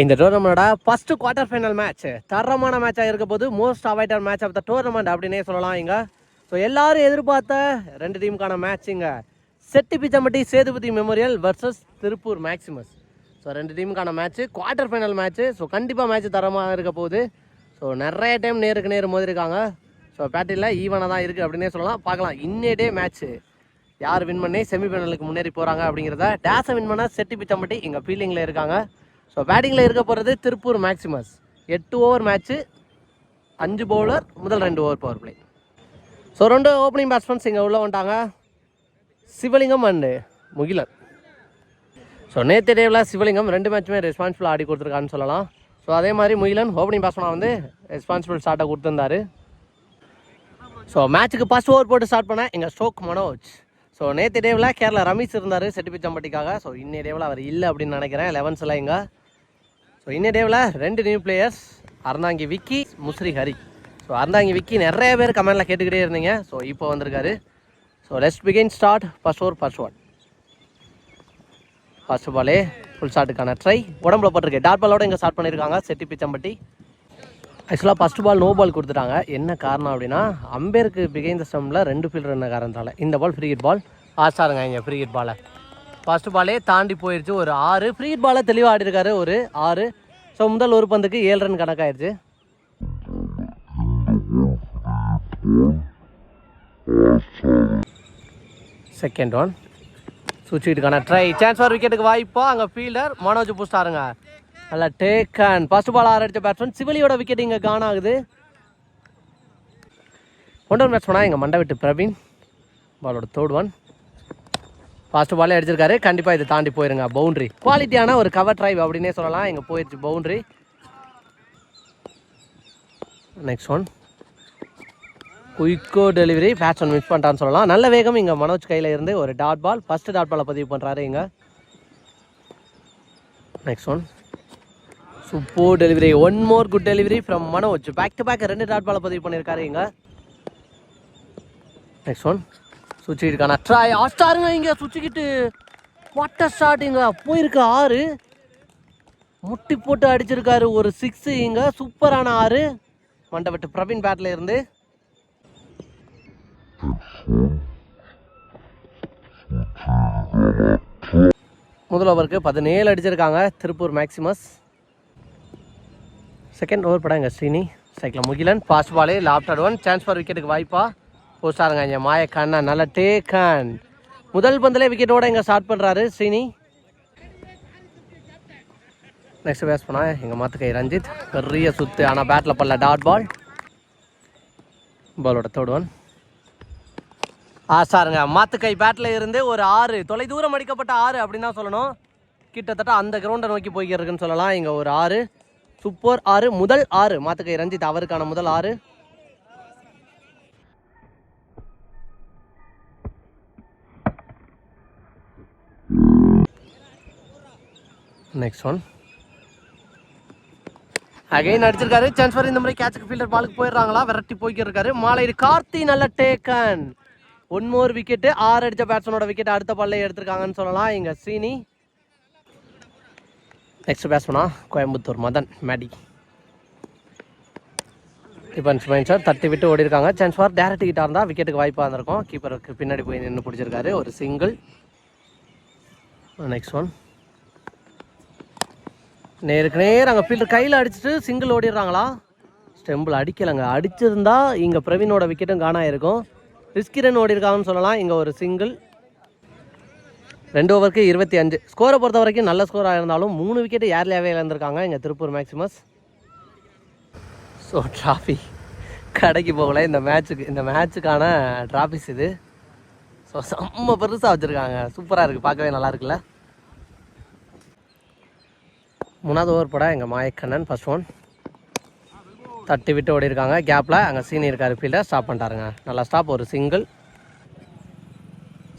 இந்த டோர்னமெண்டோட first quarter final match தரமான மேட்சாக இருக்க போது most awaited match of the tournament அப்படின்னே சொல்லலாம் இங்கே. ஸோ எல்லாரும் எதிர்பார்த்த ரெண்டு டீமுக்கான மேட்ச் இங்கே. Chetti Pichampatti Sethupathi memorial versus Tiruppur Maximus so ரெண்டு டீமுக்கான match quarter final match so கண்டிப்பாக மேட்ச் தரமாக இருக்க போகுது. ஸோ நிறைய டைம் நேருக்கு நேர் மோதிருக்காங்க. ஸோ பேட்டில் ஈவனாக தான் இருக்குது அப்படின்னே சொல்லலாம். பார்க்கலாம். இன்னே டே மேட்ச்சு யார் வின் பண்ணி செமிஃபைனலுக்கு முன்னேறி போகிறாங்க அப்படிங்கிறத. டேஸை வின் பண்ண செட்டி பிச்சம்பட்டி இங்கே ஃபீல்டிங்கில் இருக்காங்க. ஸோ பேட்டிங்கில் இருக்க போகிறது திருப்பூர் மேக்ஸிமஸ் எட்டு ஓவர் மேட்ச்சு அஞ்சு பவுலர் முதல் ரெண்டு ஓவர் பவர் பிளே ஸோ ரெண்டு ஓப்பனிங் பேட்ஸ்மேன்ஸ் இங்கே உள்ள வந்துட்டாங்க. சிவலிங்கம் அண்டு முகிலன். ஸோ நேற்று டேவில் சிவலிங்கம் ரெண்டு மேட்சுமே ரெஸ்பான்சிபிள் ஆடி கொடுத்துருக்கான்னு சொல்லலாம். ஸோ அதே மாதிரி முகிலன் ஓப்பனிங் பேட்ஸ்மேனாக வந்து ரெஸ்பான்சிபிள் ஸ்டார்ட்டை கொடுத்துருந்தாரு. ஸோ மேட்ச்சுக்கு ஃபஸ்ட் ஓவர் போட்டு ஸ்டார்ட் பண்ண எங்கள் ஸ்டோக் மனோஜ் ஸோ நேற்று டேவில் கேரளா ரமேஷ் இருந்தார் செட்டிப்பிச்சம்பட்டிக்காக ஸோ இன்னைய டேவில் அவர் இல்லை அப்படின்னு நினைக்கிறேன். லெவன்ஸில் இங்கே. ஸோ இன்ன டேவில் ரெண்டு new players Aranthangi Vicky Musri Hari. So Aranthangi Vicky நிறைய பேர் கமெண்டில் கேட்டுக்கிட்டே இருந்தீங்க. ஸோ இப்போ வந்திருக்காரு. So lest begin start first over first one first பாலே ஃபுல் ஷாட்டுக்கான ட்ரை உடம்புல போட்டிருக்கு. டாட் பாலோட இங்கே ஸ்டார்ட் பண்ணியிருக்காங்க செட்டி பிச்சம்பட்டி. ஆக்சுவலாக ஃபர்ஸ்ட் பால் நோ பால் கொடுத்துட்டாங்க. என்ன காரணம் அப்படின்னா அம்பேருக்கு பிகைந்த ஸ்டம்பில் ரெண்டு ஃபீல்டர் என்ன காரணத்தால். இந்த பால் ஃப்ரீ ஹிட் பால் ஆசாருங்க இங்கே ஃப்ரீ ஹிட் பாலை ஃபர்ஸ்ட் பாலே தாண்டி போயிடுச்சு ஒரு ஆறு. ஃப்ரீ ஹிட் பாலை தெளிவாக ஆடிருக்காரு ஒரு ஆறு. ஸோ முதல் ஒரு பந்துக்கு ஏழு ரன் கணக்காயிருச்சு. செகண்ட் ஒன் சுவிட்சுக்கான ட்ரை சான்ஸ் ஃபார் விக்கெட்டுக்கு வாய்ப்போம் அங்கே ஃபீல்டர் மனோஜ் புஷ்டாருங்க நல்லா அண்ட் ஃபர்ஸ்ட் பால் ஆறு அடித்த பேட்ஸ்மேன் சிவலியோட விக்கெட் இங்கே கான் ஆகுது. ஒன்றரை மேட்ச் எங்கள் மண்டை விட்டு பிரவீன். பாலோட தேர்ட் ஒன் ஃபாஸ்ட் பாலே அடிச்சிருக்காரு கண்டிப்பாக இது தாண்டி போயிருங்க. பவுண்ட்ரி குவாலிட்டியான ஒரு கவர் ட்ரைவ் அப்படின்னே சொல்லலாம். இங்கே போயிடுச்சு பவுண்ட்ரி நெக்ஸ்ட் ஒன் குயிக்கோ டெலிவரி பேட்ஸ்மேன் மிஸ் பண்ணிட்டான்னு சொல்லலாம். நல்ல வேகம் இங்கே மனோஜ் கையில் இருந்து ஒரு டாட் பால் ஃபஸ்ட்டு டாட் பாலை பதிவு பண்ணுறாரு இங்கே. Next one super delivery one more good delivery from Manoj. Back to back ரெண்டு டாட் பாலை பதிவு பண்ணியிருக்காரு இங்கே. நெக்ஸ்ட் ஒன் சுவிட்சுக்கான ட்ரை ஆஸ்டாருங்க இங்கே சுச்சிக்கிட்டு வாட்டர் ஷாட் இங்கே. போயிருக்கு ஆறு. முட்டி போட்டு அடிச்சிருக்காரு ஒரு சிக்ஸு இங்கே. சூப்பரான ஆறு. மண்டபட்டு பிரவீன் பேட்டில் இருந்து. முதல் ஓவருக்கு பதினேழு அடிச்சிருக்காங்க. திருப்பூர் மேக்சிமஸ் செகண்ட் ஓவர் படம் எங்கள் ஸ்ரீனி. சைக்கிள் முகிலன் ஃபாஸ்ட் பாலே லாப்டாட் ஒன் சான்ஸ் ஃபார் விக்கெட்டுக்கு வாய்ப்பா. போஸ்டாருங்க இங்கே மாயக்கான்னா நல்ல டேக்கன் முதல் பந்திலே விக்கெட்டோட இங்கே ஸ்டார்ட் பண்ணுறாரு ஸ்ரீனி. நெக்ஸ்ட் பேஸ் பண்ணா எங்கள் மாத்துக்கை ரஞ்சித். பெரிய சுத்து ஆனால் பேட்டில் பண்ணல டாட் பால் பாலோட தோடுவன். ஆ சாருங்க மாத்துக்கை பேட்டில் இருந்து ஒரு ஆறு தொலை தூரம் அடிக்கப்பட்ட ஆறு அப்படின்னு தான் சொல்லணும். கிட்டத்தட்ட அந்த கிரவுண்டை நோக்கி போய்க்கிறதுக்குன்னு சொல்லலாம். இங்கே ஒரு ஆறு சூப்பர் ஆறு முதல் ஆறு. மாத்துக்கை ரஞ்சித் அவருக்கான முதல் ஆறு. நெக்ஸ்ட் ஒன் அகைன் அடிச்சிருக்காரு சான்ஸ்ஃபர் இந்த மாதிரி கேட்சுக்கு ஃபீல்டர் பாலுக்கு போயிடுறாங்களா? விரட்டி போய்க்கிட்டு இருக்காரு மாலை கார்த்தி நல்ல டேக்கன் ஒன் மோர் விக்கெட்டு ஆறு அடித்த பேட்ஸ்மேனோட விக்கெட் அடுத்த பால்ல எடுத்திருக்காங்கன்னு சொல்லலாம். இங்கே ஸ்ரீனி. நெக்ஸ்ட் பேட்ஸ்மனா கோயம்புத்தூர் மதன் மேடி டிஃபன்ஸ் மைண்ட் சார் தட்டி விட்டு ஓடி இருக்காங்க சான்ஸ் ஃபார் டேரக்ட் கிட்டா இருந்தால் விக்கெட்டுக்கு வாய்ப்பாக இருந்திருக்கும் கீப்பருக்கு பின்னாடி போய் நின்று பிடிச்சிருக்காரு. ஒரு சிங்கிள் நெக்ஸ்ட் ஒன் நேருக்கு நேர் அங்கே ஃபீல்டர் கையில் அடிச்சுட்டு சிங்கிள் ஓடிடுறாங்களா? ஸ்டெம்பிள் அடிக்கலைங்க. அடிச்சிருந்தா இங்கே பிரவீனோட விக்கெட்டும் காணா இருக்கும். ரிஸ்கி ரன் ஓடிருக்காங்கன்னு சொல்லலாம். இங்கே ஒரு சிங்கிள் ரெண்டு ஓவருக்கு இருபத்தி அஞ்சு. ஸ்கோரை பொறுத்த வரைக்கும் நல்ல ஸ்கோராக இருந்தாலும் மூணு விக்கெட்டு ஏர்லியாகவே இழந்திருக்காங்க இங்கே திருப்பூர் மேக்ஸிமஸ் ஸோ ட்ராஃபி கடைக்கு போகல. இந்த மேட்ச்சுக்கு இந்த மேட்ச்சுக்கான ட்ராஃபிஸ் இது. ஸோ செம்ம பெருசாக வச்சுருக்காங்க. சூப்பராக இருக்குது பார்க்கவே நல்லா இருக்குல்ல? மூணாவது ஓவர் போட எங்கள் மாயக்கண்ணன் ஃபஸ்ட் ஒன் தட்டி விட்டு ஓடி இருக்காங்க கேப்பில் அங்கே சீனியர் இருக்கார் ஃபீல்டர் ஸ்டாப் பண்ணிட்டாருங்க. நல்லா ஸ்டாப் ஒரு சிங்கிள்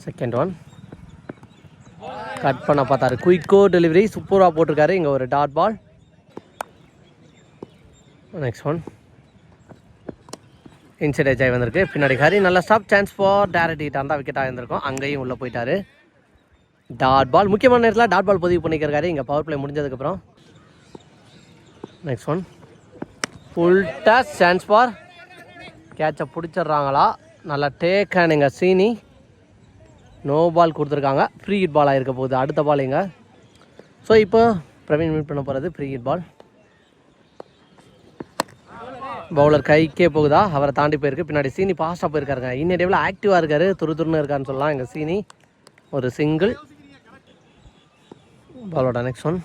செகண்ட் ஒன் கட் பண்ண பார்த்தாரு. குயிக்கோ டெலிவரி சூப்பராக போட்டிருக்காரு. இங்கே ஒரு dot ball next one inside edge ஆகி வந்திருக்கு. பின்னாடி ஹரி. நல்ல ஸ்டாப் சான்ஸ் ஃபார் டேரக்ட் ஹீட்டாக இருந்தால் விக்கெட் ஆகியிருந்திருக்கும் அங்கேயும் உள்ளே போயிட்டாரு. டாட் பால் முக்கியமான நேரத்தில் டாட் பால் பதிவு பண்ணிக்கிறாரு இங்கே பவர் பிளே முடிஞ்சதுக்கப்புறம் next one full toss chance for கேட்சை பிடிச்சிடுறாங்களா? நல்லா டேக் ஹேண்டுங்க சீனி. நோ பால் கொடுத்துருக்காங்க. ஃப்ரீ ஹிட் பாலாக இருக்க போகுது. அடுத்த பால் இங்க. ஸோ இப்போ பிரவீன் மீட் பண்ண போகிறது ஃப்ரீ ஹிட் பால் பவுலர் கைக்கே போகுதா? அவரை தாண்டி போயிருக்கு. பின்னாடி சீனி ஃபாஸ்ட்டாக போயிருக்காருங்க. இன்னும் டேவில் ஆக்டிவாக இருக்காரு. துரு துருன்னு இருக்கான்னு சொல்லலாம். எங்கள் சீனி ஒரு சிங்கிள் பாலோட next one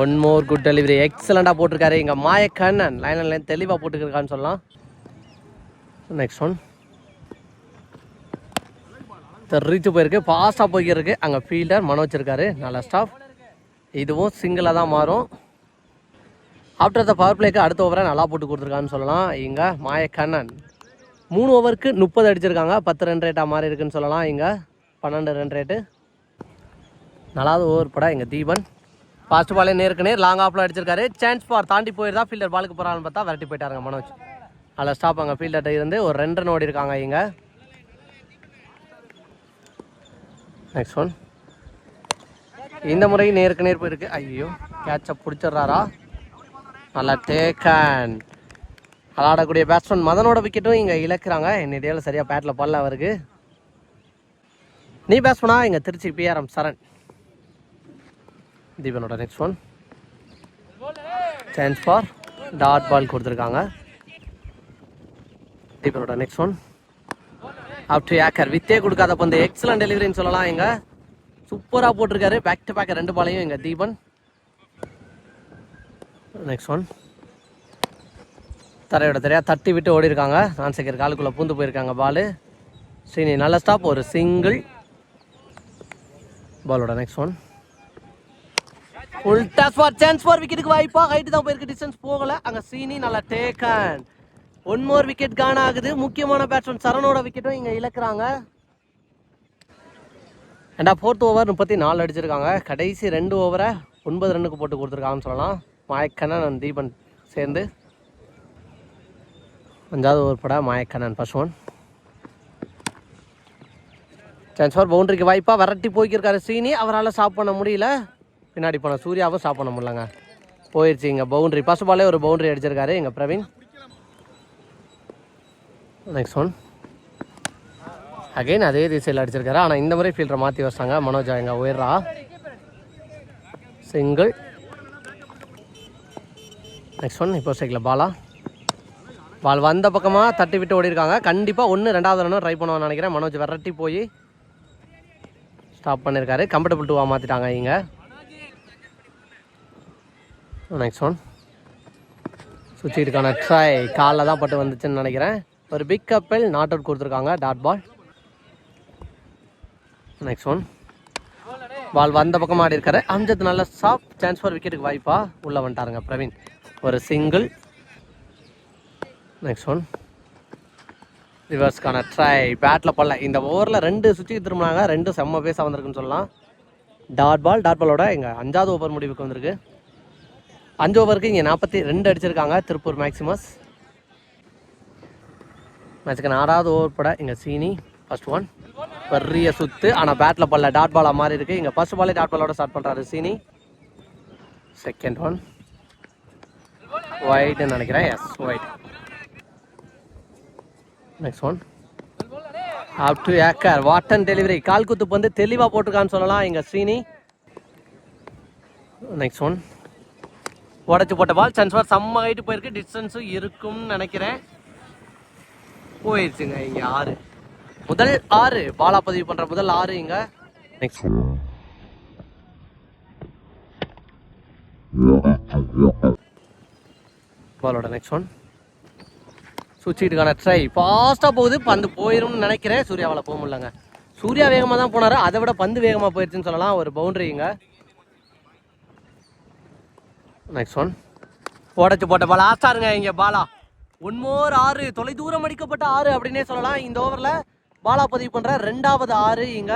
one more good delivery எக்ஸலண்ட்டாக போட்டிருக்காரு. இங்கே மாயக்கண்ணன். லைன் லைன் தெளிவாக போட்டுருக்கான்னு சொல்லலாம். நெக்ஸ்ட் ஒன் தெரிச்சு போயிருக்கு. ஃபாஸ்ட்டாக போய்க்கிருக்கு அங்கே ஃபீல்டர் மனோஜ் இருக்காரு நல்ல ஸ்டாஃப் இதுவும் சிங்கிளாக தான் மாறும். ஆஃப்டர் த பவர் பிளேக்கு அடுத்த ஓவரை நல்லா போட்டு கொடுத்துருக்கான்னு சொல்லலாம். இங்கே மாயக்கண்ணன். மூணு ஓவருக்கு முப்பது அடிச்சிருக்காங்க. பத்து ரன் ரேட்டாக மாறி இருக்குன்னு சொல்லலாம். இங்கே பன்னெண்டு ரன் ரேட்டு நல்லாவது ஓவர் படா. இங்கே தீபன். ஃபாஸ்ட் பாலே நேருக்கு நேர் லாங் ஆஃபில் அடிச்சிருக்காரு. சான்ஸ் பார் தாண்டி போயிருந்தா ஃபீல்டர் பாலுக்கு போகிறான்னு பார்த்தா விரட்டி போயிட்டாருங்க மனோஜ். அதில் ஸ்டாப் அங்கே ஃபீல்டர்கிட்ட இருந்து ஒரு ரெண்டு ரன் ஓடி இருக்காங்க இங்கே நெக்ஸ்ட் ஒன் இந்த முறை நேருக்கு நேர் போயிருக்கு. ஐயோ கேட்சை பிடிச்சிடுறாரா? நல்லா டேக்கன் விளாடக்கூடிய பேட்ஸ்மேன் மதனோட விக்கெட்டும் இங்கே இழக்கிறாங்க. என்னிடையில் சரியாக பேட்டில் பல்ல அவருக்கு. நீ பேட்ஸ்மனா இங்கே Trichy PRM Saran. தீபனோட next one chance for dot ball கொடுத்துருக்காங்க. தீபனோட நெக்ஸ்ட் ஒன் அப் டு ஏக்கர் வித்தே கொடுக்காத பந்து எக்ஸலன்ட் டெலிவரின்னு சொல்லலாம் எங்க சூப்பராக போட்டிருக்காரு. பேக் டு பேக் ரெண்டு பாலையும் எங்க தீபன். நெக்ஸ்ட் ஒன் தரையோட தரையாக தட்டி விட்டு ஓடி இருக்காங்க நான் செகர் காலுக்குள்ளே பூந்து போயிருக்காங்க பாலு ஸ்ரீனி நல்ல ஸ்டாப் ஒரு சிங்கிள் பாலோட next one full toss for chance for விக்கெட்டுக்கு வாய்ப்பா. ஹைட் தான் போயிருக்கு. டிஸ்டன்ஸ் போகல. அங்கே சீனி நல்லா taken one more wicket gone ஆகுது. முக்கியமான பேட்ஸ்மேன் சரணோட விக்கெட்டும் இங்கே இழக்கிறாங்க. ஏண்டா ஃபோர்த் ஓவர் முப்பத்தி நாலு அடிச்சிருக்காங்க. கடைசி ரெண்டு ஓவரை ஒன்பது ரன்னுக்கு போட்டு கொடுத்துருக்காங்கன்னு சொல்லலாம். மாயக்கண்ணன் தீபன் சேர்ந்து. அஞ்சாவது ஓவர் பட Mayakannan first one chance for பவுண்டரிக்கு வாய்ப்பாக விரட்டி போய்க்கிருக்காரு சீனி. அவரால் ஸ்டாப் பண்ண முடியல. பின்னாடி போன சூர்யாவும் ஸ்டாப் பண்ண முடியலங்க. போயிடுச்சு இங்கே பவுண்டரி ஃபர்ஸ்ட் பாலே ஒரு பவுண்டரி அடிச்சிருக்காரு எங்கள் பிரவீன். நெக்ஸ்ட் ஒன் அகைன் அதே திசையில் அடிச்சிருக்காரு. ஆனால் இந்த முறை ஃபீல்டரை மாற்றி வச்சிட்டாங்க மனோஜா எங்கள் உயர்றா. சிங்கிள் நெக்ஸ்ட் ஒன் இப்போ சைக்கிள் பாலா பால் வந்த பக்கமாக தட்டி விட்டு ஓடிருக்காங்க கண்டிப்பாக ஒன்று ரெண்டாவது ரன்னும் ட்ரை பண்ணுவான்னு நினைக்கிறேன். மனோஜ் விரட்டி போய் ஸ்டாப் பண்ணியிருக்காரு கம்ஃபர்டபுள் டூவாக மாற்றிட்டாங்க இங்கே. நெக்ஸ்ட் ஒன் சுவிட்சுக்கான ட்ரை காலில் தான் பட்டு வந்துச்சுன்னு நினைக்கிறேன். ஒரு பிக் கப்பல் நாட் அவுட் கொடுத்துருக்காங்க dot ball next one ball வந்த பக்கம் ஆடி இருக்காரு. அம்ஜத் நல்ல சாஃப்ட் சான்ஸ் ஃபார் விக்கெட்டுக்கு வாய்ப்பா உள்ளே வந்துட்டாருங்க பிரவீன். ஒரு சிங்கிள் நெக்ஸ்ட் ஒன் ரிவர்ஸ்க்கான ட்ரை பேட்டில் பல்ல இந்த ஓவரில் ரெண்டு சுற்றி திரும்பினாங்க. ரெண்டு செம்ம பேஸாக வந்திருக்குன்னு சொல்லலாம். டாட் பால் டாட் பாலோட எங்கள் அஞ்சாவது ஓவர் முடிவுக்கு வந்திருக்கு. அஞ்சு ஓவருக்கு இங்கே நாற்பத்தி ரெண்டு அடிச்சிருக்காங்க. திருப்பூர் மேக்ஸிமஸ் மேட்சுக்கு ஆறாவது ஓவர் பட இங்கே சீனி ஃபர்ஸ்ட் ஒன் பெரிய சுத்து. ஆனால் பேட்டில் பல்ல டாட் பாலாக மாறி இருக்குது இங்கே ஃபர்ஸ்ட் பாலே டாட் பாலோட ஸ்டார்ட் பண்ணுறாரு சீனி. செகண்ட் ஒன் ஒயிட்னு நினைக்கிறேன். Yes wide next one up to acre வாட்டன் டெலிவரி கால் குத்து வந்து தெளிவாக போட்டிருக்கான்னு சொல்லலாம் இங்கே ஸ்ரீனி நெக்ஸ்ட் ஒன் உடச்சி போட்ட பால் சான்ஸ் செம்ம ஹைட்டு போயிருக்கு. டிஸ்டன்ஸும் இருக்கும்னு நினைக்கிறேன். போயிடுச்சுங்க இங்க ஆறு. முதல் ஆறு. பாலா பதிவு பண்ற முதல் ஆறு இங்க. நெக்ஸ்ட் பாலோட நெக்ஸ்ட் ஒன் சுவிட்சுக்கான ட்ரை ஃபாஸ்ட்டாக போகுது. பந்து போயிரும்னு நினைக்கிறேன். சூர்யாவால் போக முடியலங்க. சூர்யா வேகமாக தான் போனாரு. அதை விட பந்து வேகமாக போயிடுச்சுன்னு சொல்லலாம். ஒரு பவுண்டரிங்க நெக்ஸ்ட் ஒன் உடச்சு போட்ட பால் ஆஸ்டாருங்க இங்க பாலா ஒன்மோர் ஆறு. தொலை தூரம் அடிக்கப்பட்ட ஆறு அப்படின்னே சொல்லலாம். இந்த ஓவர்ல பாலா பதிவு பண்ற ரெண்டாவது ஆறு இங்க.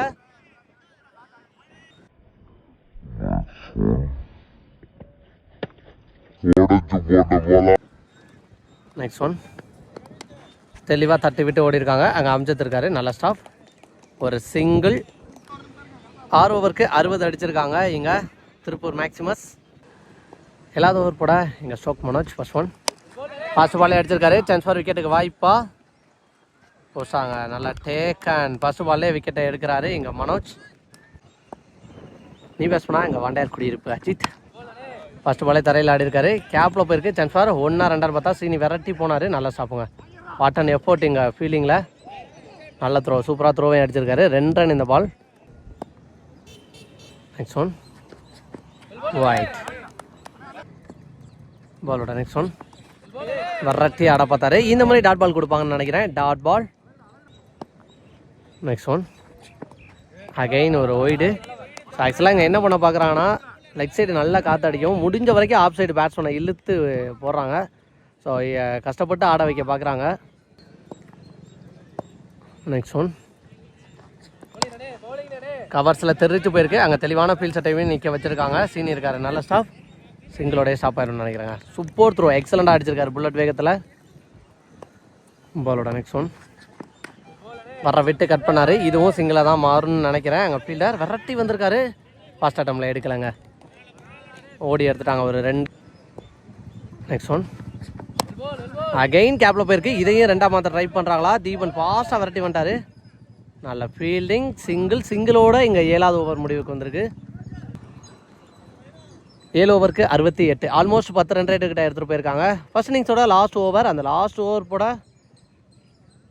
நெக்ஸ்ட் ஒன் தெளிவாக தட்டி விட்டு ஓடி இருக்காங்க. அங்கே அம்ஜத் இருக்காரு. நல்ல ஸ்டாஃப் ஒரு சிங்கிள் ஆறு ஓவருக்கு அறுபது அடிச்சிருக்காங்க இங்கே. திருப்பூர் மேக்ஸிமஸ் எல்லாத ஓவர் போட. இங்கே ஸ்டோக் மனோஜ் ஃபர்ஸ்ட் ஒன் ஃபர்ஸ்ட் பாலே அடிச்சிருக்காரு. சான்ஸ் ஃபார் விக்கெட்டுக்கு வாய்ப்பா. போசாங்க நல்லா டேக் அண்ட் ஃபர்ஸ்ட் விக்கெட்டை எடுக்கிறாரு இங்கே மனோஜ். நீ பேசுனா இங்கே வண்டையார் குடியிருப்பு அஜித். ஃபர்ஸ்ட் பாலே தரையில் ஆடி இருக்காரு கேப்பில் போயிருக்கு. சான்ஸ் ஃபார் ஒன்றா ரெண்டாறு பார்த்தா சீனி விரட்டி போனார். நல்லா சாப்பிடுங்க. வாட் அண்ட் எஃபோர்ட் இங்கே ஃபீலிங்கில் நல்ல த்ரோ சூப்பராக த்ரோவையும் அடிச்சிருக்காரு. ரெண்டு ரன் இந்த பால் நெக்ஸ்ட் ஒன் ஒயிட் பாலோட நெக்ஸ்ட் ஒன் வரட்டி ஆட பார்த்தாரு. இந்த மாதிரி டாட் பால் கொடுப்பாங்கன்னு நினைக்கிறேன். Dot ball next one again ஒரு ஒய்டு ஸோ ஆக்சுவலாக இங்கே என்ன பண்ண பார்க்குறாங்கன்னா லெக் சைடு நல்லா காற்றடிக்கும் முடிஞ்ச வரைக்கும் ஆஃப் சைடு பேட்ஸ்மேனை இழுத்து போடுறாங்க. ஸோ கஷ்டப்பட்டு ஆட வைக்க பார்க்குறாங்க. நெக்ஸ்ட் ஒன் கவர்ஸில் தெரிவித்து போயிருக்கு. அங்கே தெளிவான ஃபீல்ட் சட்டையுமே நிற்க வச்சுருக்காங்க. சீனியர் இருக்காரு நல்ல ஸ்டாஃப் சிங்கிளோடய ஸ்டாப் ஆயிரும்னு நினைக்கிறேங்க சூப்பர் த்ரோ எக்ஸலண்டாக அடிச்சிருக்காரு. புல்லட் வேகத்தில். பாலோட நெக்ஸ்ட் ஒன் வர்ற விட்டு கட் பண்ணார். இதுவும் சிங்கிளாக தான் மாறும்னு நினைக்கிறேன். அங்கே ஃபீல்டர் விரட்டி வந்திருக்காரு. ஃபாஸ்ட் அட்டம்ல எடுக்கலைங்க. ஓடி எடுத்துட்டாங்க ஒரு ரெண்டு நெக்ஸ்ட் ஒன் அகெயின் கேப்பில் போயிருக்கு. இதையும் ரெண்டாம் மாதம் ட்ரை பண்ணுறாங்களா தீபன் ஃபாஸ்ட்டாக விரட்டி வந்துட்டார். நல்ல ஃபீல்டிங் சிங்கிள் சிங்கிளோட இங்கே ஏழாவது ஓவர் முடிவுக்கு வந்திருக்கு. ஏழு ஓவருக்கு அறுபத்தி எட்டு. ஆல்மோஸ்ட் பத்து ரன் ரேட்டு கிட்ட எடுத்துகிட்டு போயிருக்காங்க. ஃபர்ஸ்ட் இன்னிங்ஸோட லாஸ்ட் ஓவர் அந்த லாஸ்ட் ஓவர் போட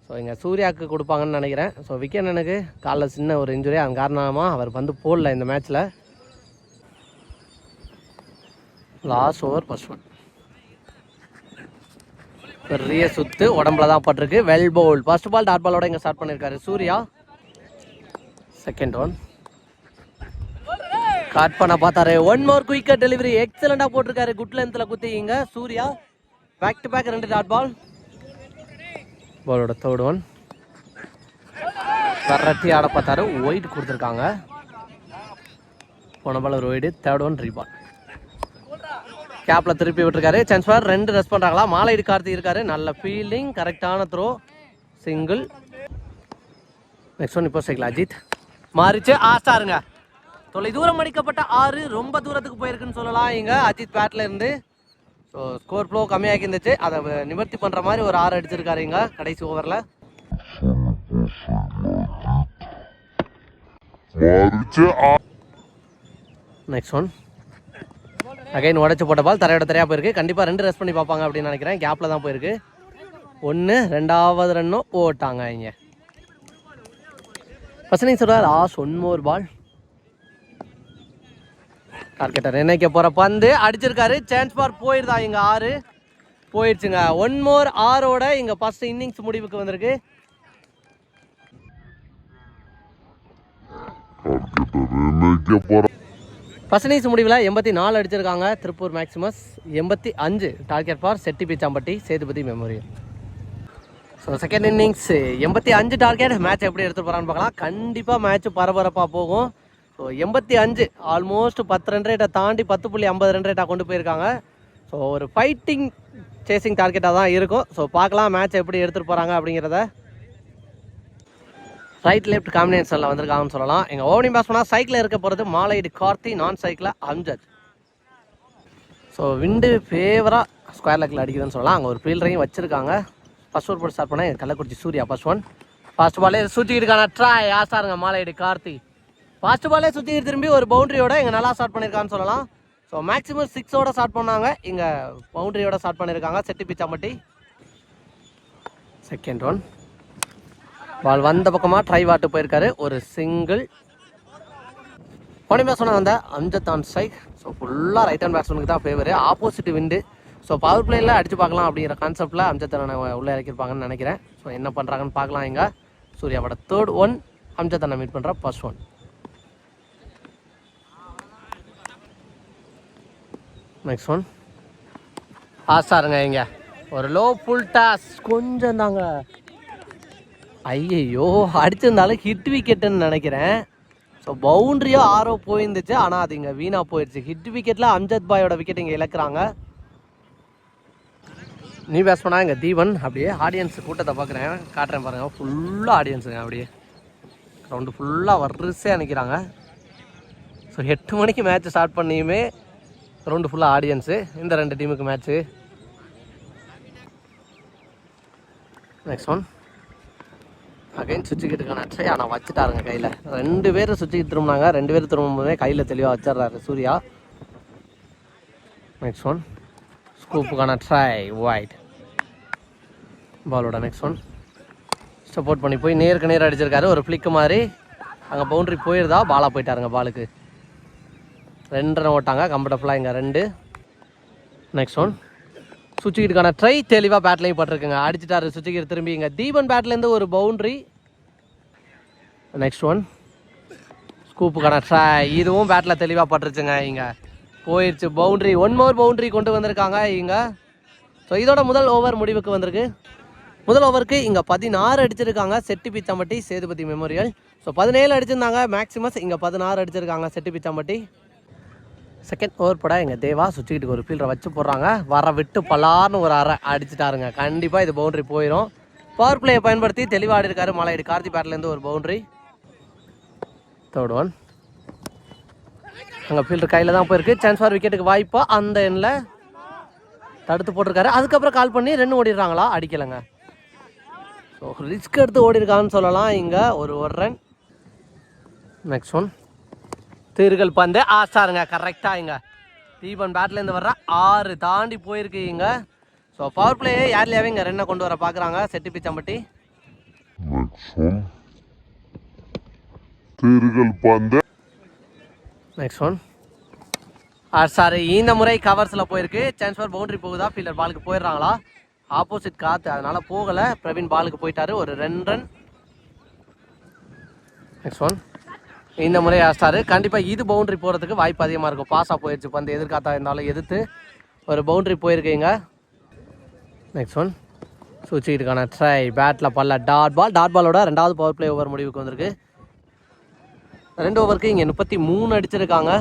ஸோ இங்கே சூர்யாவுக்கு கொடுப்பாங்கன்னு நினைக்கிறேன். ஸோ விக்கெட் எனக்கு காலைல சின்ன ஒரு இன்ஜுரி அதன் காரணமாக அவர் வந்து போடல இந்த மேட்ச்சில் லாஸ்ட் ஓவர் ஃபர்ஸ்ட் ஒன் பெரிய சுத்து உடம்புல தான் பட்டிருக்கு. Well bowl first ball dot பாலோட இங்கே ஸ்டார்ட் பண்ணியிருக்காரு சூர்யா. செகண்ட் ஒன் கட் பண்ண பார்த்தாரு. ஒன் மோர் குயிக்கர் டெலிவரி எக்ஸலண்டா போட்டிருக்காரு. குட் லென்த்ல குத்திங்க சூர்யா பேக் டு பேக் ரெண்டு டாட் பால் பாலோட தேர்ட் ஒன் வரட்டி ஆட பார்த்தாரு. ஒயிட் கொடுத்துருக்காங்க. போன பால் ஒரு ஒயிடு தேர்ட் ஒன் ரீபால் கேப்ல திருப்பி விட்டுருக்காரு. சான்ஸ் ஃபார் ரெண்டு ரெஸ் பண்றாங்களா மாலை கார்த்தி இருக்காரு. நல்ல ஃபீல்டிங் கரெக்டான த்ரோ சிங்கிள் நெக்ஸ்ட் ஒன் இப்போ சைக்கிள் அஜித். மாறிச்சு. ஆஸ்டாருங்க தொலை தூரம் அடிக்கப்பட்ட ஆறு ரொம்ப தூரத்துக்கு போயிருக்குன்னு சொல்லலாம். இங்கே அஜித் பேட்டில் இருந்து. ஸோ ஸ்கோர் ஃப்ளோ கம்மியாகி இருந்துச்சு. அதை நிவர்த்தி பண்ணுற மாதிரி ஒரு ஆறு அடிச்சிருக்காரு இங்கே கடைசி ஓவரில் நெக்ஸ்ட் ஒன் அகைன் உடச்சு போட்ட பால் தரையோட தரையாக போயிருக்கு. கண்டிப்பாக ரெண்டு ரெஸ்ட் பண்ணி பார்ப்பாங்க அப்படின்னு நினைக்கிறேன். கேப்பில் தான் போயிருக்கு. ஒன்று ரெண்டாவது ரன்னும் போட்டாங்க இங்கே. ஃபர்ஸ்ட் நீங்கள் சொல்கிறார் லாஸ்ட் ஒன் மோர் பால் டார்கெட்டர் நினைக்க போகிற பந்து அடிச்சிருக்காரு. சான்ஸ் பார் போயிருதா இங்கே ஆறு? போயிடுச்சுங்க ஒன் மோர் ஆரோட இங்கே ஃபர்ஸ்ட் இன்னிங்ஸ் முடிவுக்கு வந்திருக்கு. ஃபர்ஸ்ட் இன்னிங்ஸ் முடிவில் எண்பத்தி நாலு அடிச்சிருக்காங்க. திருப்பூர் மேக்ஸிமஸ் எண்பத்தி அஞ்சு target for Chetti Pichampatti Sethupathi memorial so second innings எண்பத்தி அஞ்சு டார்கெட் மேட்ச் எப்படி எடுத்துகிட்டு போகிறான்னு பார்க்கலாம். கண்டிப்பாக மேட்ச் பரபரப்பாக போகும். ஸோ எண்பத்தி அஞ்சு ஆல்மோஸ்ட் பத்து ரன் ரேட்டை தாண்டி பத்து புள்ளி ஐம்பது ரன் ரேட்டாக கொண்டு போயிருக்காங்க. ஸோ ஒரு ஃபைட்டிங் சேசிங் டார்கெட்டாக தான் இருக்கும். ஸோ பார்க்கலாம் மேட்ச் எப்படி எடுத்துகிட்டு போகிறாங்க அப்படிங்கிறத. ரைட் லெஃப்ட் காம்பினேஷனில் வந்திருக்காங்கன்னு சொல்லலாம். எங்கள் ஓவனிங் பேட்ஸ்மனாக சைக்கிளில் இருக்க போகிறது மாலைடு கார்த்தி நான் சைக்கிளில் அம்ஜத். ஸோ விண்டு ஃபேவராக ஸ்கொயர் லெக்கில் அடிக்குதுன்னு சொல்லலாம். அங்கே ஒரு ஃபீல்டரையும் வச்சுருக்காங்க. ஃபஸ்ட் ஓவர் போட்டு ஸ்டார்ட் பண்ணேன் Kallakurichi Surya first one first பாலே சுற்றிக்கிட்டு ட்ராய் ஆசாருங்க மாலைடு கார்த்தி. ஃபர்ஸ்ட் பாலே சுற்றி திரும்பி ஒரு பவுண்டரியோட இங்கே நல்லா ஸ்டார்ட் பண்ணியிருக்கான்னு சொல்லலாம். ஸோ மேக்ஸிமம் சிக்ஸோட ஸ்டார்ட் பண்ணாங்க. இங்கே பவுண்டரியோட ஸ்டார்ட் பண்ணியிருக்காங்க Chetti Pichampatti. Second one ball வந்த பக்கமாக ட்ரை வாட்டு போயிருக்காரு. ஒரு சிங்கிள் போனமே சொன்ன வந்த அம்ஜத் ஸ்ட்ரைக் ஸோ ஃபுல்லாக ரைட் ஹேண்ட் பேட்ஸ்மனுக்கு தான் favour opposite wind so power பிளேயில் அடிச்சு பார்க்கலாம் அப்படிங்கிற கான்செப்டில் அம்ஜத்தனை உள்ளே இறக்கிருப்பாங்கன்னு நினைக்கிறேன். ஸோ என்ன பண்ணுறாங்கன்னு பார்க்கலாம் இங்கே. சூர்யாவோட தேர்ட் ஒன் அம்ஜத்தனை மீட் பண்ணுற ஃபர்ஸ்ட் ஒன் நெக்ஸ்ட் ஒன் ஆசாருங்க இங்க. ஒரு லோ ஃபுல் டாஸ் கொஞ்சம் தாங்க. ஐயையோ அடிச்சிருந்தாலும் ஹிட் விக்கெட்டுன்னு நினைக்கிறேன். ஸோ பவுண்ட்ரியோ ஆரோ போயிருந்துச்சு. ஆனால் அது இங்கே வீணாக போயிடுச்சு ஹிட் விக்கெட்டில் அம்ஜத் பாயோட விக்கெட் இங்கே இழக்கிறாங்க. நீ பேஸ் இங்கே தீவன். அப்படியே ஆடியன்ஸ் கூட்டத்தை பார்க்குறேன். காட்டுறேன் பாருங்கள் ஃபுல்லாக ஆடியன்ஸுங்க அப்படியே. ரவுண்டு ஃபுல்லாக வரிசையாக நிற்கிறாங்க ஸோ எட்டு மணிக்கு மேட்ச் ஸ்டார்ட் பண்ணியுமே ரவுண்டு ஃபுல்லாக ஆடியன்ஸு இந்த ரெண்டு டீமுக்கு மேட்ச்சு நெக்ஸ்ட் ஒன் அகைன் சுவிட்சுக்கிட்டுக்கான ட்ரை ஆனால் வச்சுட்டாருங்க கையில். ரெண்டு பேர் சுவிட்சுக்கிட்டு திரும்பினாங்க. ரெண்டு பேர் திரும்பும்போதே கையில் தெளிவாக வச்சிடுறாரு சூர்யா. நெக்ஸ்ட் ஒன் ஸ்கூப்புக்கான ட்ரை ஒயிட் பாலோட நெக்ஸ்ட் ஒன் சப்போர்ட் பண்ணி போய் நேருக்கு நேர் அடிச்சிருக்காரு. ஒரு ஃப்ளிக்கு மாதிரி. அங்கே பவுண்ட்ரி போயிருந்தா பாலாக போயிட்டாருங்க பாலுக்கு ரெண்டரை ஓட்டாங்க கம்ஃபர்டபுளாக இங்கே ரெண்டு. நெக்ஸ்ட் ஒன் சுச்சிக்கிட்டுக்கான ட்ரை தெளிவாக பேட்லையும் பட்டிருக்குங்க. அடிச்சிட்டாரு சுச்சிக்கிட்டு திரும்பி இங்கே. தீபன் பேட்லேருந்து ஒரு பவுண்ட்ரி நெக்ஸ்ட் ஒன் ஸ்கூப்புக்கான ட்ரை இதுவும் பேட்டில் தெளிவாக பட்டுருச்சுங்க இங்கே. போயிடுச்சு பவுண்ட்ரி ஒன் மோர் பவுண்ட்ரி கொண்டு வந்திருக்காங்க இங்கே. ஸோ இதோட முதல் ஓவர் முடிவுக்கு வந்திருக்கு. முதல் ஓவருக்கு இங்கே பதினாறு அடிச்சிருக்காங்க. செட்டி பிச்சாம்பட்டி சேதுபதி மெமோரியல் ஸோ பதினேழு அடிச்சிருந்தாங்க. மேக்ஸிமஸ் இங்கே பதினாறு அடிச்சிருக்காங்க. செட்டி பிச்சாம்பட்டி. செகண்ட் ஓவர் பட. எங்கள் தேவா சுற்றிக்கிட்டு ஒரு ஃபீல்டரை வச்சு போடுறாங்க. வர விட்டு பலார்னு ஒரு அரை அடிச்சிட்டாருங்க. கண்டிப்பாக இது பவுண்டரி போயிடும் பவர் பிளேயை பயன்படுத்தி தெளிவாக இருக்காரு மலையடி. கார்த்தி பேட்லேருந்து ஒரு பவுண்டரி தேர்ட் ஒன் அங்கே ஃபீல்டர் கையில் தான் போயிருக்கு. சான்ஸ் ஃபார் விக்கெட்டுக்கு வாய்ப்பா அந்த எண்ணில் தடுத்து போட்டிருக்காரு. அதுக்கப்புறம் கால் பண்ணி ரெண்டு ஓடிடுறாங்களா? அடிக்கலைங்க. ஸோ ரிஸ்க் எடுத்து ஓடிருக்கான்னு சொல்லலாம். இங்கே ஒரு ஒரு ரன் நெக்ஸ்ட் ஒன் திருகல் பந்து. ஆஸ்டாருங்க கரெக்டாக இங்க. தீபன் பேட்லேருந்து வர்ற. ஆறு தாண்டி போயிருக்கு இங்க. ஸோ பவர் பிளேயே யார்லையாவே இங்கே ரெண்டை கொண்டு வர பார்க்குறாங்க செட்டி பிச்சம்பட்டி. திருகல் பந்து. நெக்ஸ்ட் ஒன் சாரி இந்த முறை கவர்ஸில் போயிருக்கு. சான்ஸ் ஃபார் பவுண்டரி போகுதா? ஃபீல்டர் பாலுக்கு போயிடுறாங்களா? ஆப்போசிட் காற்று அதனால போகலை. பிரவீன் பாலுக்கு போயிட்டாரு. ஒரு ரெண்டு ரன் நெக்ஸ்ட் ஒன் இந்த முறை ஆஸ்டாரு கண்டிப்பாக இது பவுண்டரி போகிறதுக்கு வாய்ப்பு அதிகமாக இருக்கும். பாஸாக போயிடுச்சு பந்து எதிர்காத்தா இருந்தாலும் எதிர்த்து ஒரு பவுண்டரி போயிருக்கீங்க. நெக்ஸ்ட் ஒன் சுவிச்சுக்கிட்டுக்கான ட்ரை பேட்டில் பல்ல. டாட் பால் டாட் பாலோட ரெண்டாவது பவர் பிளே ஓவர் முடிவுக்கு வந்திருக்கு. ரெண்டு ஓவருக்கு இங்கே முப்பத்தி மூணு அடிச்சிருக்காங்க.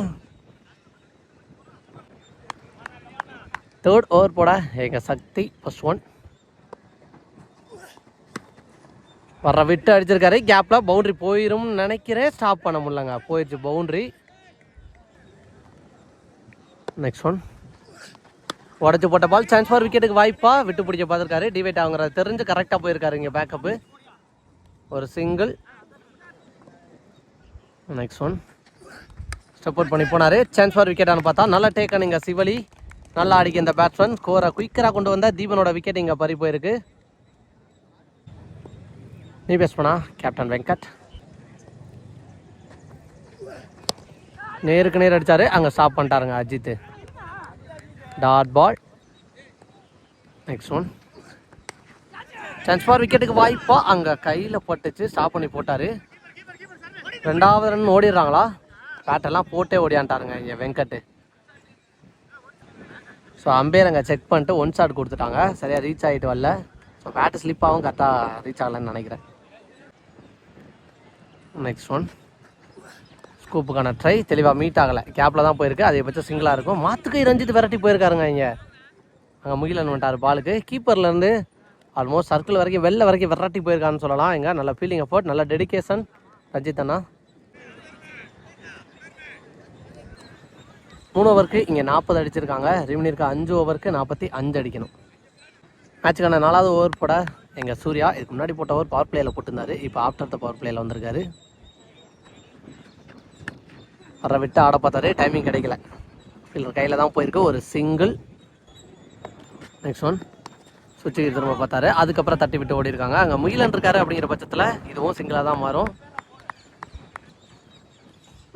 தேர்ட் ஓவர் போட எங்கள் சக்தி ஃபஸ்ட் ஒன் வர்ற விட்டு அடிச்சிருக்காரு. கேப்பில் பவுண்டரி போயிடும்னு நினைக்கிறேன். ஸ்டாப் பண்ண முடியலங்க. போயிடுச்சு பவுண்டரி நெக்ஸ்ட் ஒன் உடச்சி போட்ட பால் சான்ஸ் ஃபார் விக்கெட்டுக்கு வாய்ப்பா? விட்டு பிடிக்க பார்த்துருக்காரு. டிவைட் ஆகுங்கிறத தெரிஞ்சு கரெக்டாக போயிருக்காரு இங்கே பேக்கப்பு ஒரு சிங்கிள் நெக்ஸ்ட் ஒன் சப்போர்ட் பண்ணி போனார். சான்ஸ் ஃபார் விக்கெட்டானு பார்த்தா நல்லா டேக்கன் இங்கே சிவலி. நல்லா அடிக்க இந்த பேட்ஸ்மேன் ஸ்கோரை குயிக்கராக கொண்டு வந்தால் தீபனோட விக்கெட் இங்கே பறி போயிருக்கு. நீ பேஸ் கேப்டன் வெங்கட் நேருக்கு நேர் அடித்தார் அங்கே stop பண்ணிட்டாருங்க Ajith. Dot ball next one chance for விக்கெட்டுக்கு வாய்ப்பா. அங்கே கையில் பட்டுச்சு. ஸ்டாப் பண்ணி போட்டார். ரெண்டாவது ரன் ஓடிடுறாங்களா? பேட்டெல்லாம் போட்டே ஓடியான்ட்டாருங்க இங்கே வெங்கட்டு ஸோ அம்பேர் அங்கே செக் பண்ணிட்டு ஒன் ஷாட் கொடுத்துட்டாங்க. சரியாக ரீச் ஆகிட்டு வரல. ஸோ பேட்டு ஸ்லிப்பாகவும் கரெக்டாக ரீச் ஆகலைன்னு நினைக்கிறேன். நெக்ஸ்ட் ஒன் ஸ்கூப்புக்கான ட்ரை தெளிவாக மீட் ஆகலை. கேப்பில் தான் போயிருக்கு. அதே பட்சம் சிங்கிளாக இருக்கும். மாற்றுக்கு ரஞ்சித் விரட்டி போயிருக்காருங்க இங்கே. அங்கே முகிலன் வந்துட்டார் பாலுக்கு. கீப்பர்லேருந்து ஆல்மோஸ்ட் சர்க்கிள் வரைக்கும் வெளில வரைக்கும் விரட்டி போயிருக்கான்னு சொல்லலாம். இங்கே நல்ல ஃபீலிங் எஃபோர்ட் நல்ல டெடிகேஷன் ரஞ்சித் அண்ணா. மூணு ஓவருக்கு இங்கே நாற்பது அடிச்சிருக்காங்க. ரிமினிற்கு அஞ்சு ஓவருக்கு நாற்பத்தி அஞ்சு அடிக்கணும். மேட்சுக்கான நாலாவது ஓவர் போட எங்கள் சூர்யா இதுக்கு முன்னாடி போட்ட ஓவர் பவர் பிளேயில் போட்டிருந்தாரு. இப்போ ஆஃப்டர் த பவர் பிளேயில் வந்திருக்காரு. வர விட்டு ஆட பார்த்தாரு டைமிங் கிடைக்கல. ஃபீல்டர் கையில் தான் போயிருக்கு ஒரு சிங்கிள் நெக்ஸ்ட் ஒன் சுவிட்சுக்கு திரும்ப பார்த்தாரு. அதுக்கப்புறம் தட்டி விட்டு ஓடி இருக்காங்க அங்கே முயலன் இருக்காரு அப்படிங்கிற பட்சத்தில் இதுவும் சிங்கிளாக தான் மாறும்.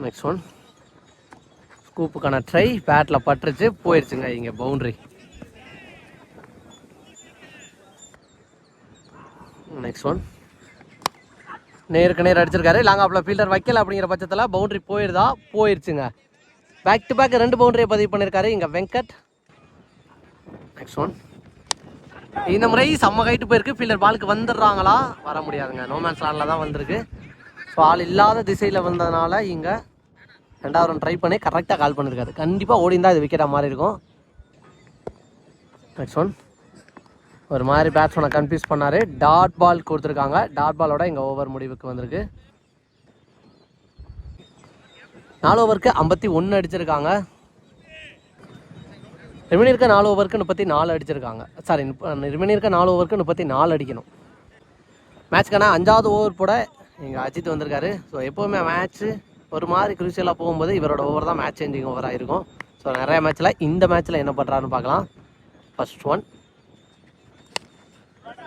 நெக்ஸ்ட் ஒன் ஸ்கூப்புக்கான ட்ரை பேட்டில் பட்டுருச்சு போயிடுச்சுங்க இங்கே பவுண்ட்ரி நெக்ஸ்ட் ஒன் நேருக்கு நேர் அடிச்சிருக்காரு. லாங் ஆஃப்ல ஃபீல்டர் வைக்கல அப்படிங்கிற பட்சத்தில் பவுண்டரி போயிருதா போயிருச்சுங்க. பேக் டு பேக் ரெண்டு பவுண்டரியை பதிவு பண்ணியிருக்காரு இங்கே வெங்கட். நெக்ஸ்ட் ஒன் இந்த முறை செம்ம கைட்டு போயிருக்கு. ஃபீல்டர் பாலுக்கு வந்துடுறாங்களா? வர முடியாதுங்க. நோமேன்ஸ் லேண்டில் தான் வந்திருக்கு. ஸோ ஆள் இல்லாத திசையில் வந்ததுனால இங்கே ரெண்டாவது ரன் ட்ரை பண்ணி கரெக்டாக கால் பண்ணியிருக்காரு கண்டிப்பாக ஓடிந்தால் இது விக்கெட்டாக மாறி இருக்கும் நெக்ஸ்ட் ஒன் ஒரு மாதிரி பேட்ஸ்மேனை கன்ஃபியூஸ் பண்ணார். டாட் பால் கொடுத்துருக்காங்க. டாட் பாலோட இங்கே ஓவர் முடிவுக்கு வந்திருக்கு. நாலு ஓவருக்கு ஐம்பத்தி ஒன்று அடிச்சிருக்காங்க. ரிமினி இருக்க நாலு ஓவருக்கு முப்பத்தி நாலு அடிச்சிருக்காங்க. சாரி ரிமினி இருக்க நாலு ஓவருக்கு முப்பத்தி நாலு அடிக்கணும். மேட்ச்க்கான அஞ்சாவது ஓவர் போட எங்கள் அஜித் வந்திருக்காரு. ஸோ எப்போவுமே மேட்ச்சு ஒரு மாதிரி குரூசியலாக போகும்போது இவரோட ஓவர் தான் மேட்ச் சேஞ்சிங் ஓவராக இருக்கும். ஸோ நிறைய மேட்ச்சில் இந்த மேட்ச்சில் என்ன பண்ணுறாருன்னு பார்க்கலாம். ஃபஸ்ட் ஒன்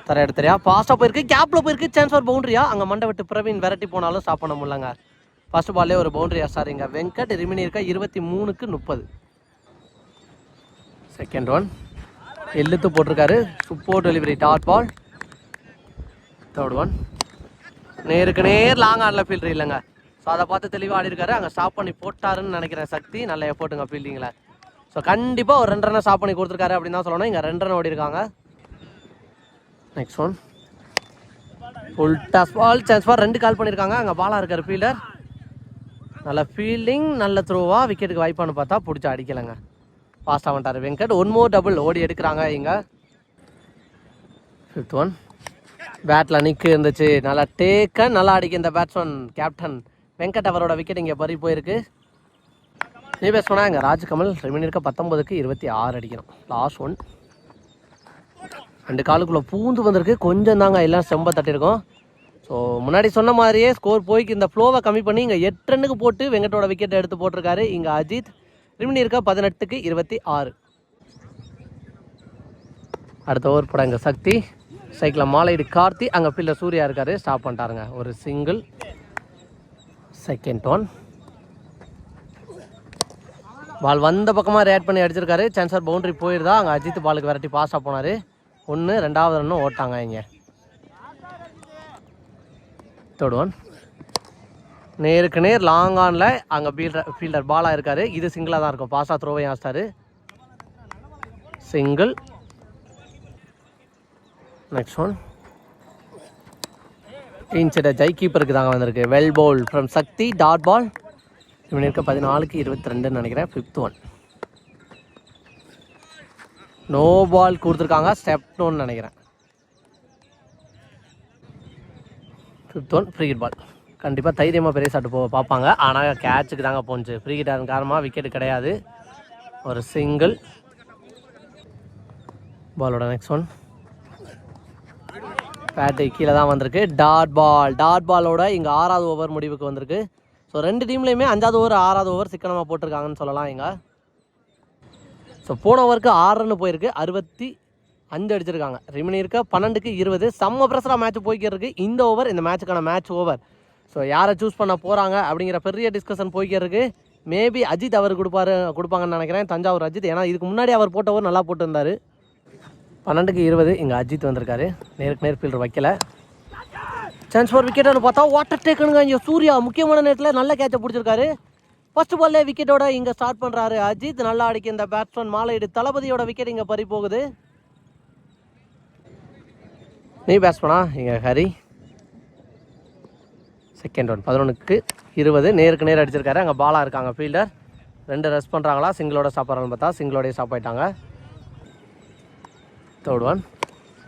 தர எடுத்துறியா? ஃபாஸ்ட்டாக போயிருக்கு. கேப்பில் போயிருக்கு. சான்ஸ் ஒரு பவுண்டரியா அங்கே மண்டை விட்டு பிரவீன் விரட்டி போனாலும் ஸ்டாப் பண்ண முடியலங்க. ஃபர்ஸ்ட் பால்லே ஒரு பவுண்டரியா சாரிங்க வெங்கட் ரிமினி இருக்கா? இருபத்தி மூணுக்கு முப்பது. செகண்ட் ஒன் எழுத்து போட்டிருக்காரு. Super delivery dot ball third one நேருக்கு நேர் லாங் ஆடல ஃபீல்டர் இல்லைங்க. ஸோ அதை பார்த்து தெளிவாக ஆடி இருக்காரு அங்கே ஸ்டாப் பண்ணி போட்டாருன்னு நினைக்கிறேன் சக்தி. நல்ல எஃபோர்ட்டுங்க ஃபீல்டிங்கில் ஸோ கண்டிப்பாக ஒரு ரெண்டு ரனை ஸ்டாப் பண்ணி கொடுத்துருக்காரு அப்படின்னு தான் சொல்லணும். இங்கே ரெண்டு ரன் ஓடி இருக்காங்க next one full toss ball chance for ரெண்டு கால் பண்ணியிருக்காங்க அங்கே பாலாக இருக்கார் ஃபீல்டர் நல்ல ஃபீல்டிங் நல்ல த்ரோவாக விக்கெட்டுக்கு வாய்ப்பானு பார்த்தா பிடிச்சி அடிக்கலைங்க. ஃபாஸ்ட்டாக வந்துட்டார் வெங்கட். ஒன் மோர் டபுள் ஓடி எடுக்கிறாங்க இங்கே. ஃபிஃப்த் ஒன் பேட்டில் நிற்கு இருந்துச்சு. நல்லா டேக்க நல்லா அடிக்க இந்த பேட்ஸ்மேன் கேப்டன் வெங்கட் அவரோட விக்கெட் இங்கே பறி போயிருக்கு. நீ பேசுனா இங்கே ராஜ்கமல். ரெமினி இருக்க பத்தொம்பதுக்கு இருபத்தி ஆறு அடிக்கணும். லாஸ்ட் ஒன் ரெண்டு காலுக்குள்ளே பூந்து வந்திருக்கு. கொஞ்சம் தாங்க எல்லாம் செம்ப தட்டியிருக்கோம் ஸோ முன்னாடி சொன்ன மாதிரியே ஸ்கோர் போய்க்கு. இந்த ஃப்ளோவை கம்மி பண்ணி இங்கே எட்டு ரன்னுக்கு போட்டு வெங்கட்டோட விக்கெட்டை எடுத்து போட்டிருக்காரு. இங்கே அஜித். ரிமினி இருக்கா? பதினெட்டுக்கு இருபத்தி ஆறு. அடுத்த ஓவர் போட இங்கே சக்தி. சைக்கிளில் மாலையீடு கார்த்தி. அங்கே ஃபீல்டர் சூர்யா இருக்கார். ஸ்டாப் பண்ணிட்டாருங்க. ஒரு சிங்கிள் செகண்ட் ஒன் பால் வந்த பக்கமாக ரேட் பண்ணி அடிச்சிருக்காரு. சான்சர் பவுண்டரி போயிருந்தா அங்கே அஜித் பாலுக்கு விரட்டி பாஸாக போனார். ஒன்று ரெண்டாவது ரன்னும் ஓட்டாங்க இங்கே. தேர்ட் ஒன் நேருக்கு நேர் லாங் ஆனில் அங்கே ஃபீல்டர் ஃபீல்டர் பாலாக இருக்கார். இது சிங்கிளாக தான் இருக்கும். பாஸாக த்ரோவையும் ஆஸ்டாரு சிங்கிள் நெக்ஸ்ட் ஒன் இன்சிட ஜெய் கீப்பருக்கு தாங்க வந்திருக்கு. Well bowl from Shakti dot ball இவன் இருக்க பதினாலுக்கு இருபத்தி ரெண்டுன்னு நினைக்கிறேன். ஃபிஃப்த் ஒன் நோ பால் கொடுத்துருக்காங்க. ஸ்டெப்னோன்னு நினைக்கிறேன். ஃபிஃப்த் ஒன் ஃப்ரீ பால் கண்டிப்பாக தைரியமாக பெரிய சாட்டு போக பார்ப்பாங்க. ஆனால் கேட்சுக்கு தாங்க போணுச்சு. ஃப்ரீ கிட்டார் காரணமாக விக்கெட் கிடையாது. ஒரு சிங்கிள் பாலோட நெக்ஸ்ட் ஒன் பேட்டு கீழே தான் வந்திருக்கு. டாட் பால் டாட் பாலோட இங்கே ஆறாவது ஓவர் முடிவுக்கு வந்திருக்கு. ஸோ ரெண்டு டீம்லேயுமே அஞ்சாவது ஓவர் ஆறாவது ஓவர் சிக்கனமாக போட்டிருக்காங்கன்னு சொல்லலாம் இங்கே. ஸோ போன ஓவருக்கு ஆறு ரன் போயிருக்கு. அறுபத்தி அஞ்சு அடிச்சிருக்காங்க. ரிமினி இருக்க பன்னெண்டுக்கு இருபது. செம்ம ப்ரெஷராக மேட்ச் போய்க்கிட்டு இருக்கு இந்த ஓவர் இந்த மேட்சுக்கான மேட்ச் ஓவர் ஸோ யாரை சூஸ் பண்ண போகிறாங்க அப்படிங்கிற பெரிய டிஸ்கஷன் போய்க்கிட்டு இருக்கு மேபி அஜித் அவர் கொடுப்பாரு கொடுப்பாங்கன்னு நினைக்கிறேன். தஞ்சாவூர் அஜித். ஏன்னா இதுக்கு முன்னாடி அவர் போட்ட ஓவர் நல்லா போட்டிருந்தாரு. பன்னெண்டுக்கு இருபது இங்கே அஜித் வந்திருக்காரு. நேருக்கு நேர் ஃபீல்டர் வைக்கல. சான்ஸ் ஃபார் விக்கெட்னு பார்த்தா வாட்டர் டேக்குனுங்க இங்கே சூர்யா. முக்கியமான நேரத்தில் நல்ல கேட்சை பிடிச்சிருக்காரு. ஃபர்ஸ்ட் பால்லே விக்கெட்டோட இங்கே ஸ்டார்ட் பண்ணுறாரு அஜித். நல்லா அடிக்க இந்த பேட்ஸ்மேன் மாலையீடு. தளபதியோட விக்கெட் இங்கே பறி போகுது நீ பேட்ஸ்மேனா இங்கே ஹரி. செகண்ட் ஒன் பதினொன்றுக்கு இருபது. நேருக்கு நேர் அடிச்சிருக்காரு. அங்கே பாலாக இருக்காங்க ஃபீல்டர் ரெண்டு ரெஸ்ட் பண்ணுறாங்களா சிங்கிளோட சாப்பிட்றாங்கன்னு பார்த்தா சிங்கிளோடய சாப்பிட்டாங்க தேர்ட் ஒன்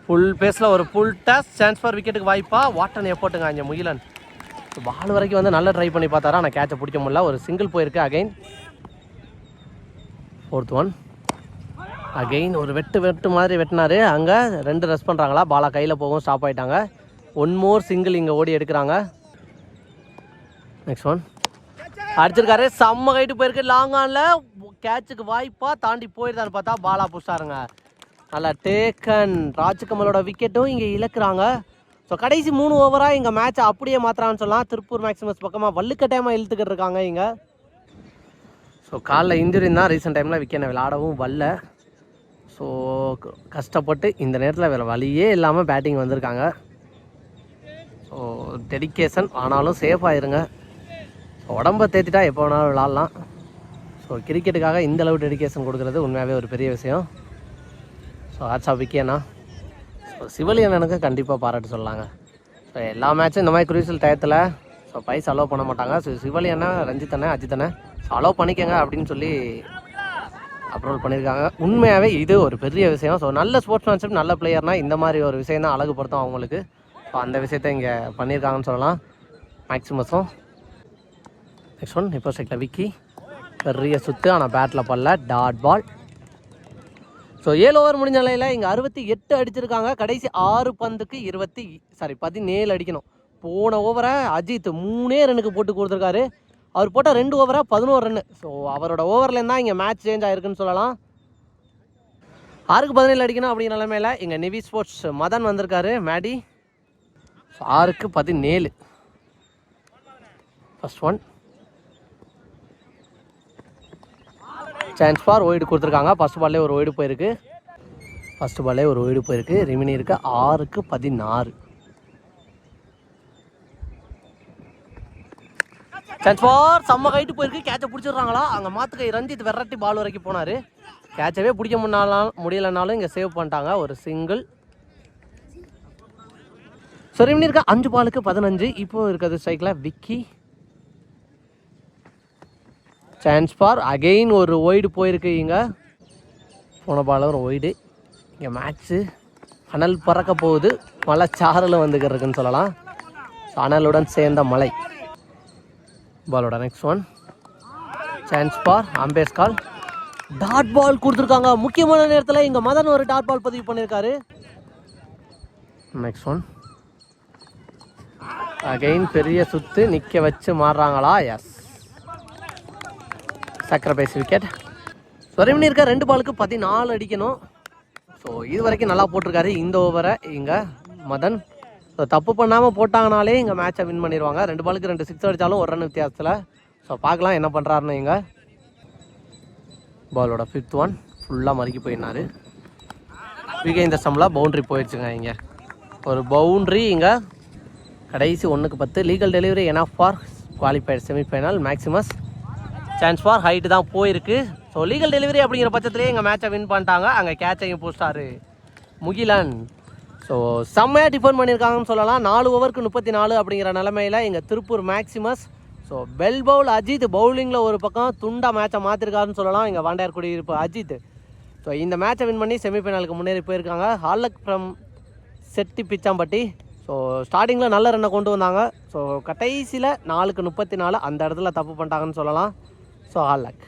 ஃபுல் பேஸில் ஒரு ஃபுல் டேஸ் சான்ஸ் ஃபார் விக்கெட்டுக்கு வாய்ப்பா. வாட்டன் எஃபோர்ட்டுங்க இங்கே முகிலன்? பால் வரைக்கும் வந்து நல்லா ட்ரை பண்ணி பார்த்தாரா? ஆனால் கேட்சை பிடிக்க முடியல. ஒரு சிங்கிள் போயிருக்கு அகைன் ஃபோர்த் ஒன் அகைன் ஒரு வெட்டு வெட்டு மாதிரி வெட்டினாரு. அங்கே ரெண்டு ரெஸ் பண்ணுறாங்களா பாலா கையில் போகும் ஸ்டாப் ஆகிட்டாங்க ஒன் மோர் சிங்கிள் இங்கே ஓடி எடுக்கிறாங்க. நெக்ஸ்ட் ஒன் அடிச்சிருக்காரு. செம்ம கைட்டு போயிருக்கு. லாங் ஆனில். கேட்சுக்கு வாய்ப்பாக தாண்டி போயிருந்தான்னு பார்த்தா பாலா புஷ்டாருங்க நல்லா டேக்கன் ராஜ்கமலோட விக்கெட்டும் இங்கே இழக்கிறாங்க. ஸோ கடைசி மூணு ஓவராக இங்கே மேட்சை அப்படியே மாத்திரான்னு சொல்லலாம் திருப்பூர் மேக்ஸிமஸ் பக்கமாக வல்லுக்கட்டாயமாக இழுத்துக்கிட்டு இருக்காங்க இங்கே. ஸோ காலில் இன்ஜுரி தான் ரீசெண்ட் டைமில் விக்கெட்டை விளாடவும் வரல. ஸோ கஷ்டப்பட்டு இந்த நேரத்தில் வேறு வழியே இல்லாமல் பேட்டிங் வந்திருக்காங்க. ஸோ டெடிக்கேஷன் ஆனாலும் சேஃபாக இருங்க ஸோ உடம்ப தேத்திட்டா எப்போ வேணாலும் விளாட்லாம் ஸோ கிரிக்கெட்டுக்காக இந்தளவு டெடிக்கேஷன் கொடுக்குறது உண்மையாகவே ஒரு பெரிய விஷயம். ஸோ ஆட்ஸ் ஆஃப் விக்கேண்ணா ஸோ சிவலியனனுக்கு கண்டிப்பாக பாராட்டு சொல்லலாங்க. ஸோ எல்லா மேட்சும் இந்த மாதிரி குரூசியல் டயத்தில் ஸோ பைஸ் அலோவ் பண்ண மாட்டாங்க. ஸோ சிவலியனை ரஞ்சித்தனை அஜித்தனை ஸோ அலோவ் பண்ணிக்கங்க அப்படின்னு சொல்லி அப்ரூவல் பண்ணியிருக்காங்க உண்மையாகவே இது ஒரு பெரிய விஷயம். ஸோ நல்ல ஸ்போர்ட்ஸ்மேன்ஷிப் நல்ல பிளேயர்னால் இந்த மாதிரி ஒரு விஷயம் தான் அழகுபடுத்தும் அவங்களுக்கு. ஸோ அந்த விஷயத்த இங்கே பண்ணியிருக்காங்கன்னு சொல்லலாம். மேக்ஸிமஸும் நெக்ஸ்ட் ஒன் இப்போ செக்ல விக்கி. பெரிய சுற்று ஆனால் பேட்டில் பல்ல. டாட் பால் ஸோ ஏழு ஓவர் முடிஞ்ச நிலையில் இங்கே அறுபத்தி எட்டு அடிச்சிருக்காங்க. கடைசி ஆறு பந்துக்கு இருபத்தி சாரி பதினேழு அடிக்கணும். போன ஓவரை அஜித் மூணே ரன்னுக்கு போட்டு கொடுத்துருக்காரு. அவர் போட்ட ரெண்டு ஓவராக பதினோரு ரன்னு ஸோ அவரோட ஓவர்லேருந்து தான் இங்கே மேட்ச் சேஞ்ச் ஆயிருக்குன்னு சொல்லலாம். ஆறுக்கு பதினேழு அடிக்கணும் அப்படிங்கிற நிலைமையில் இங்கே நிவி ஸ்போர்ட்ஸ் மதன் வந்திருக்காரு. மேடி. ஸோ ஆறுக்கு பதினேழு. First one chance for wide கொடுத்துருக்காங்க. ஃபஸ்ட் பால்லே ஒரு ஓய்டு போயிருக்கு. ஃபர்ஸ்ட் பால்லே ஒரு ஓய்டு போயிருக்கு. ரிமினி இருக்கு ஆறுக்கு பதினாறு. சான்ஸ் ஃபார் செம்ம கைட்டு போயிருக்கு. கேட்சை பிடிச்சிடுறாங்களா? அங்கே மாத்துக்கை ரஞ்சித் விரட்டி பால் வரைக்கும் போனார். கேட்சவே பிடிக்க முன்னாலும் முடியலைனாலும் இங்கே சேவ் பண்ணிட்டாங்க. ஒரு சிங்கிள் ஸோ ரிமினி இருக்க அஞ்சு பாலுக்கு பதினஞ்சு. இப்போ இருக்கிறது ஸ்ட்ரைக்கில் விக்கி சான்ஸ் ஃபார் அகெயின் ஒரு ஒய்டு போயிருக்கு இங்கே போன பால் ஒரு ஒய்டு இங்கே மேட்ச்சு அனல் பறக்க போகுது. மழை சாரல் வந்துக்கிறதுக்குன்னு சொல்லலாம். ஸோ அனலுடன் சேர்ந்த மலை. பாலோட next one chance for umpire's call dot ball கொடுத்துருக்காங்க. முக்கியமான நேரத்தில் இங்கே மதன் ஒரு டாட் பால் பதிவு பண்ணியிருக்காரு நெக்ஸ்ட் ஒன் அகெயின் பெரிய சுற்று நிற்க வச்சு மாறுறாங்களா? எஸ் சக்கரை பேசி விக்கெட் சொரமினி இருக்க ரெண்டு பாலுக்கு பதினாலு அடிக்கணும். ஸோ இது வரைக்கும் நல்லா போட்டிருக்காரு இந்த ஓவரை இங்கே மதன். ஸோ தப்பு பண்ணாமல் போட்டாங்கனாலே இங்கே மேட்சை வின் பண்ணிடுவாங்க ரெண்டு பாலுக்கு ரெண்டு சிக்ஸ் அடித்தாலும் ஒரு ரன் வித்தியாசத்தில். ஸோ பார்க்கலாம் என்ன பண்ணுறாருன்னு இங்கே. பாலோட ஃபிஃப்த் ஒன் ஃபுல்லாக மறுக்கி போயினாரு. விகே இந்த ஸ்டம்பில் பவுண்ட்ரி போயிடுச்சுங்க இங்கே. ஒரு பவுண்ட்ரி இங்கே. கடைசி ஒன்றுக்கு பத்து. Legal delivery enough for qualified semifinal Maximus chance for height தான் போயிருக்கு. ஸோ லீகல் டெலிவரி அப்படிங்கிற பட்சத்துலேயே எங்கள் மேட்சை வின் பண்ணிட்டாங்க. அங்கே கேட்சையும் போஸ்டாரு முகிலன். ஸோ செம்மையாக டிஃபன் பண்ணியிருக்காங்கன்னு சொல்லலாம். நாலு ஓவருக்கு முப்பத்தி நாலு அப்படிங்கிற நிலமையில எங்கள் Tiruppur Maximus so well bowl Ajith பவுலிங்கில் ஒரு பக்கம் துண்டா மேட்சை மாற்றிருக்காருன்னு சொல்லலாம். இங்கே வாண்டையார் குடியிருப்பு அஜித். ஸோ இந்த மேட்சை வின் பண்ணி செமிஃபைனலுக்கு முன்னேறி போயிருக்காங்க. ஹாலக் ஃப்ரம் செட்டி பிச்சாம்பட்டி. ஸோ ஸ்டார்டிங்கில் நல்ல ரன்னை கொண்டு வந்தாங்க. ஸோ கடைசியில் நாலுக்கு முப்பத்தி நாலு அந்த இடத்துல தப்பு பண்ணிட்டாங்கன்னு சொல்லலாம். So all luck